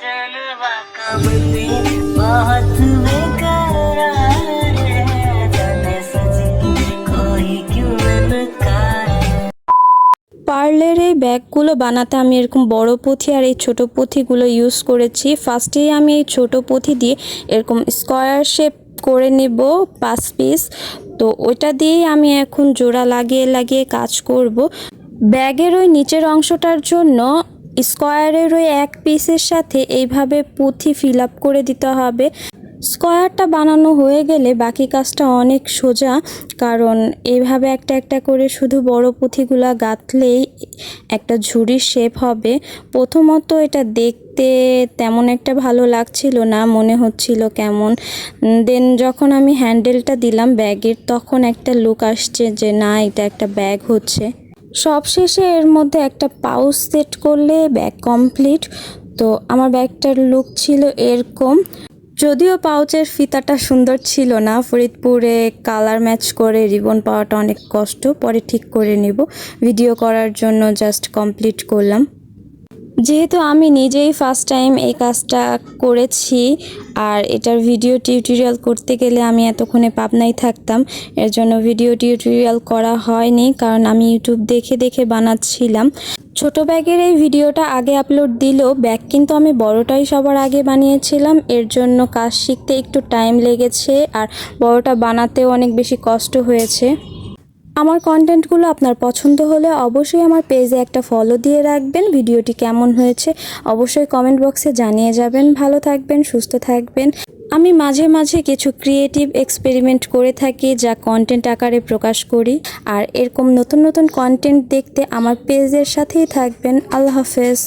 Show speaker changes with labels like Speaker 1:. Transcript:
Speaker 1: अब भी बहुत बेकरार है जाने सजी कोई क्यों इनकार
Speaker 2: পার্লের এই ব্যাগগুলো বানাতে আমি এরকম বড় পুঁথি আর এই ছোট পুঁথিগুলো ইউজ করেছি ফার্স্টেই আমি এই ছোট পুঁথি দিয়ে এরকম স্কোয়ার শেপ করে নেব পাঁচ পিস তো ওইটা দিয়েই আমি এখন জোড়া লাগিয়ে লাগিয়ে কাজ করব ব্যাগের ওই নিচের অংশটার জন্য স্কোয়ারের ওই এক পিসের সাথে এইভাবে পুঁথি ফিল করে দিতে হবে। স্কোয়ারটা বানানো হয়ে গেলে বাকি কাজটা অনেক সোজা, কারণ এইভাবে একটা একটা করে শুধু বড় পুঁথিগুলা গাঁথলেই একটা ঝুড়ির শেপ হবে। প্রথমত এটা দেখতে তেমন একটা ভালো লাগছিল না, মনে হচ্ছিল কেমন। দেন যখন আমি হ্যান্ডেলটা দিলাম ব্যাগের, তখন একটা লুক আসছে যে, না, এটা একটা ব্যাগ হচ্ছে। সবশেষে এর মধ্যে একটা পাউচ সেট করলে ব্যাগ কমপ্লিট তো আমার ব্যাগটার লুক ছিল এরকম। যদিও পাউচের ফিতাটা সুন্দর ছিল না, ফরিদপুরে কালার ম্যাচ করে রিবন পাওয়াটা অনেক কষ্ট, পরে ঠিক করে নিব। ভিডিও করার জন্য জাস্ট কমপ্লিট করলাম। যেহেতু আমি নিজেই ফার্স্ট টাইম এই কাজটা করেছি, আর এটার ভিডিও টিউটোরিয়াল করতে গেলে আমি এতক্ষণে পাবনাই থাকতাম, এর জন্য ভিডিও টিউটোরিয়াল করা হয়নি, কারণ আমি ইউটিউব দেখে দেখে বানাচ্ছিলাম। ছোট ব্যাগের এই ভিডিওটা আগে আপলোড দিলেও ব্যাগ কিন্তু আমি বড়টাই সবার আগে বানিয়েছিলাম, এর জন্য কাজ শিখতে একটু টাইম লেগেছে, আর বড়টা বানাতেও অনেক বেশি কষ্ট হয়েছে। আমার কন্টেন্টগুলো আপনার পছন্দ হলে অবশ্যই আমার পেজে একটা ফলো দিয়ে রাখবেন। ভিডিওটি কেমন হয়েছে অবশ্যই কমেন্ট বক্সে জানিয়ে যাবেন। ভালো থাকবেন, সুস্থ থাকবেন। আমি মাঝে মাঝে কিছু ক্রিয়েটিভ এক্সপেরিমেন্ট করে থাকি যা কন্টেন্ট আকারে প্রকাশ করি। আর এরকম নতুন নতুন কন্টেন্ট দেখতে আমার পেজের সাথেই থাকবেন। আল্লাহ হাফেজ।